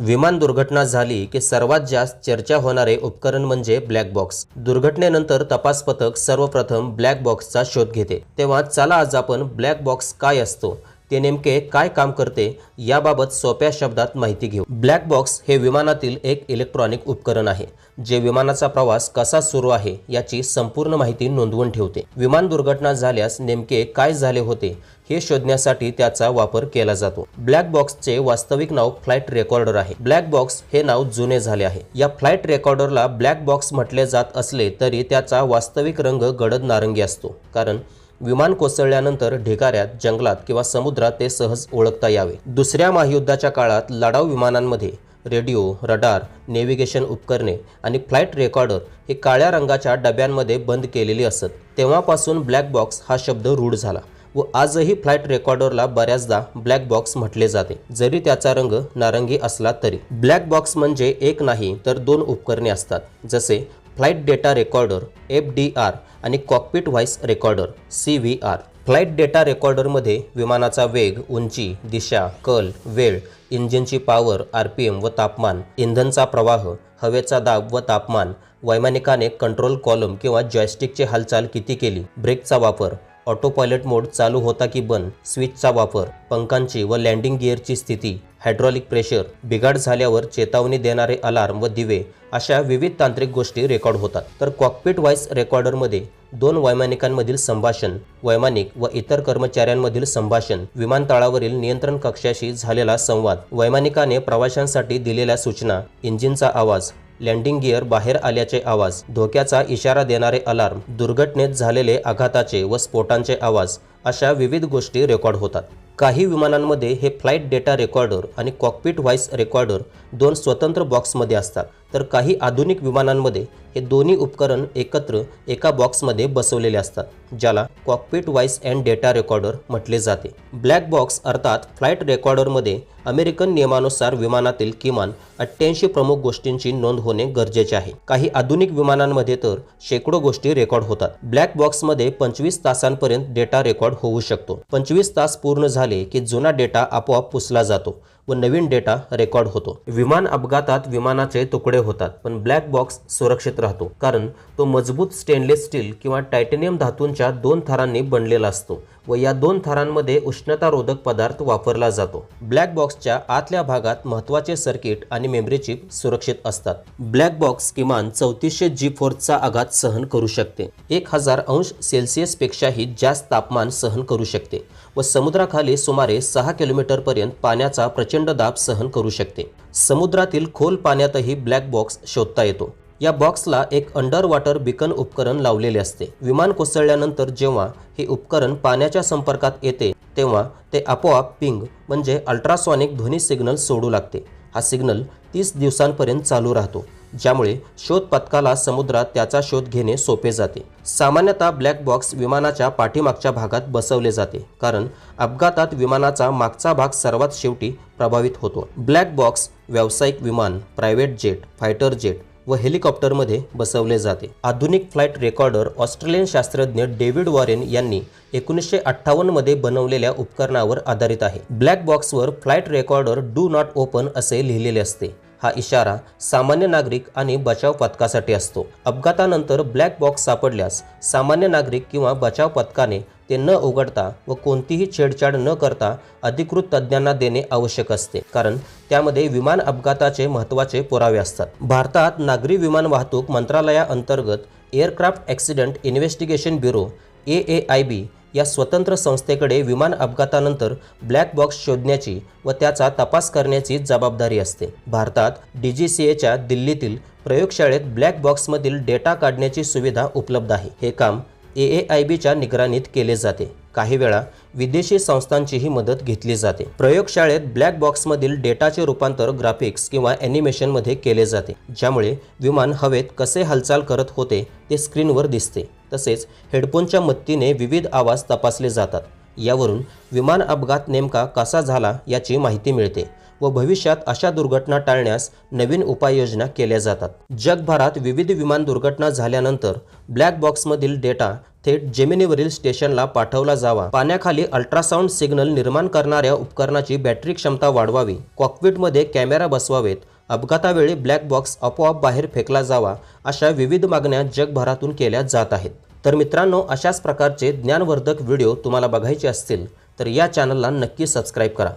विमान दुर्घटना झाली की सर्वात जास्त चर्चा होणारे उपकरण म्हणजे ब्लॅक बॉक्स दुर्घटनेनंतर तपास पथक सर्वप्रथम ब्लॅक बॉक्सचा शोध घेते. तेव्हा चला आज आपण ब्लॅक बॉक्स काय असतो? ते नेमके काय काम करते याबाबत सोप्या शब्दात माहिती घेऊ. ब्लॅक बॉक्स हे विमानातील एक इलेक्ट्रॉनिक उपकरण आहे जे विमानाचा प्रवास कसा सुरू आहे याची संपूर्ण माहिती नोंदवून ठेवते. विमान दुर्घटना झाल्यास नेमके काय झाले होते हे शोधण्यासाठी त्याचा वापर केला जातो. ब्लॅक बॉक्सचे वास्तविक नाव फ्लाईट रेकॉर्डर आहे. ब्लॅक बॉक्स हे नाव जुने झाले आहे. या फ्लाईट रेकॉर्डरला ब्लॅक बॉक्स म्हटले जात असले तरी त्याचा वास्तविक रंग गडद नारंगी असतो कारण विमान कोसळल्यानंतर ढेकाऱ्यात जंगलात किंवा समुद्रात ते सहज ओळखता यावे. दुसऱ्या महायुद्धाच्या काळात लढाऊ विमानांमध्ये रेडिओ रडार नेव्हिगेशन उपकरणे आणि फ्लाईट रेकॉर्डर हे काळ्या रंगाच्या डब्यांमध्ये बंद केलेली असत. तेव्हापासून ब्लॅक बॉक्स हा शब्द रूढ झाला व आजही फ्लाईट रेकॉर्डरला बऱ्याचदा ब्लॅक बॉक्स म्हटले जाते. जरी त्याचा रंग नारंगी असला तरी. ब्लॅक बॉक्स म्हणजे एक नाही तर दोन उपकरणे असतात जसे flight data recorder F D R आणि cockpit voice recorder C V R. Flight data रेकॉर्डरमध्ये विमानाचा वेग उंची दिशा कल वेळ इंजिनची पॉवर आर पी एम व तापमान इंधनचा प्रवाह हवेचा दाब व तापमान वैमानिकाने कंट्रोल कॉलम किंवा जॉयस्टिकची हालचाल किती केली ब्रेकचा वापर ऑटो पायलट मोड चालू होता की बंद. स्विचचा वापर पंखांची व लँडिंग गिअरची स्थिती हायड्रॉलिक प्रेशर बिघाड झाल्यावर चेतावणी देणारे अलार्म व दिवे अशा विविध तांत्रिक गोष्टी रेकॉर्ड होतात. तर कॉकपिट व्हॉइस रेकॉर्डरमध्ये दोन वैमानिकांमधील संभाषण वैमानिक व इतर कर्मचाऱ्यांमधील संभाषण विमानतळावरील नियंत्रण कक्षाशी झालेला संवाद वैमानिकाने प्रवाशांसाठी दिलेल्या सूचना इंजिनचा आवाज लँडिंग गिअर बाहेर आल्याचे आवाज धोक्याचा इशारा देणारे अलार्म दुर्घटनेत झालेले आघाताचे व स्फोटांचे आवाज अशा विविध गोष्टी रेकॉर्ड होतात. काही विमानांमध्ये हे फ्लाईट डेटा रेकॉर्डर आणि कॉकपिट व्हॉइस रेकॉर्डर दोन स्वतंत्र बॉक्समध्ये असतात. तर काही आधुनिक विमानांमध्ये हे दोन्ही उपकरण एकत्र एका बॉक्समध्ये बसवलेले असतात ज्याला cockpit voice and data recorder म्हटले जाते. ब्लॅक बॉक्स अर्थात फ्लाईट रेकॉर्डरमध्ये अमेरिकन नियमानुसार विमानातील किमान अठ्ठ्याऐंशी प्रमुख गोष्टींची नोंद होणे गरजेचे आहे. काही आधुनिक विमानांमध्ये तर शेकडो गोष्टी रेकॉर्ड होतात. ब्लॅक बॉक्समध्ये पंचवीस तासांपर्यंत डेटा रेकॉर्ड होऊ शकतो. पंचवीस तास पूर्ण झाले की जुना डेटा आपोआप पुसला जातो. व नवीन डेटा रेकॉर्ड होतो. विमान अपघातात विमानाचे तुकडे होतात पण ब्लॅक बॉक्स सुरक्षित राहतो कारण तो मजबूत स्टेनलेस स्टील किंवा टायटेनियम धातूंच्या दोन थरांनी बनलेला असतो व या दोन थरांमध्ये उष्णतारोधक पदार्थ वापरला जातो. ब्लॅक बॉक्सच्या आतल्या भागात महत्त्वाचे सर्किट आणि मेमरी चिप सुरक्षित असतात. ब्लॅक बॉक्स किमान चौतीसशे जी फोर्सचा आघात सहन करू शकते. एक हजार अंश सेल्सिअसपेक्षाही जास्त तापमान सहन करू शकते व समुद्राखाली सुमारे सहा किलोमीटरपर्यंत पाण्याचा प्रचंड दाब सहन करू शकते. समुद्रातील खोल पाण्यातही ब्लॅक बॉक्स शोधता येतो. या बॉक्सला एक अंडर वॉटर बिकन उपकरण लावलेले असते. विमान कोसळल्यानंतर जेव्हा हे उपकरण पाण्याच्या संपर्कात येते तेव्हा ते आपोआप पिंग म्हणजे अल्ट्रासॉनिक ध्वनी सिग्नल सोडू लागते. हा सिग्नल तीस दिवसांपर्यंत चालू राहतो. ज्यामुळे शोध पथकाला समुद्रात त्याचा शोध घेणे सोपे जाते. सामान्यतः ब्लॅक बॉक्स विमानाच्या पाठीमागच्या भागात बसवले जाते कारण अपघातात विमानाचा मागचा भाग सर्वात शेवटी प्रभावित होतो. ब्लॅक बॉक्स व्यावसायिक विमान प्रायव्हेट जेट फायटर जेट व हेलिकॉप्टरमध्ये बसवले जाते. आधुनिक फ्लाईट रेकॉर्डर ऑस्ट्रेलियन शास्त्रज्ञ डेव्हिड वॉरेन यांनी एकोणीसशे अठ्ठावन्नमध्ये बनवलेल्या उपकरणावर आधारित आहे. Black बॉक्सवर flight recorder do not open असे लिहिलेले असते. हा इशारा सामान्य नागरिक आणि बचाव पथकासाठी असतो. अपघातानंतर ब्लॅक बॉक्स सापडल्यास सामान्य नागरिक किंवा बचाव पथकाने ते न उघडता व कोणतीही छेडछाड न करता अधिकृत तज्ज्ञांना देणे आवश्यक असते. कारण त्यामध्ये विमान अपघाताचे महत्त्वाचे पुरावे असतात. भारतात नागरी विमान वाहतूक मंत्रालयाअंतर्गत aircraft accident investigation bureau A A I B या स्वतंत्र संस्थेकडे विमान अपघातानंतर ब्लॅक बॉक्स शोधण्याची व त्याचा तपास करण्याची जबाबदारी असते. भारतात डी जी सी एच्या दिल्लीतील प्रयोगशाळेत ब्लॅक बॉक्समधील डेटा काढण्याची सुविधा उपलब्ध आहे. हे काम ए ए आय बीच्या निगराणीत केले जाते. काही वेळा विदेशी संस्थांचीही मदत घेतली जाते. प्रयोगशाळेत ब्लॅक बॉक्समधील डेटाचे रूपांतर ग्राफिक्स किंवा ॲनिमेशनमध्ये केले जाते ज्यामुळे विमान हवेत कसे हालचाल करत होते ते स्क्रीनवर दिसते. तसेच हेडफोनच्या मदतीने विविध आवाज तपासले जातात. यावरून विमान अपघात नेमका कसा झाला याची माहिती मिळते व भविष्यात अशा दुर्घटना टाळण्यास नवीन उपाययोजना केल्या जातात. जगभरात विविध विमान दुर्घटना झाल्यानंतर ब्लॅक बॉक्समधील डेटा थेट जेमिनीवरील स्टेशनला पाठवला जावा. पाण्याखाली अल्ट्रासाऊंड सिग्नल निर्माण करणाऱ्या उपकरणाची बॅटरी क्षमता वाढवावी. कॉकपिटमध्ये कॅमेरा बसवावेत. अपघातावेळी ब्लॅक बॉक्स आपोआप बाहेर फेकला जावा अशा विविध मागण्या जगभरातून केल्या जात आहेत. तर मित्रांनो अशाच प्रकारचे ज्ञानवर्धक व्हिडिओ तुम्हाला बघायचे असतील तर या चॅनलला नक्की सबस्क्राईब करा.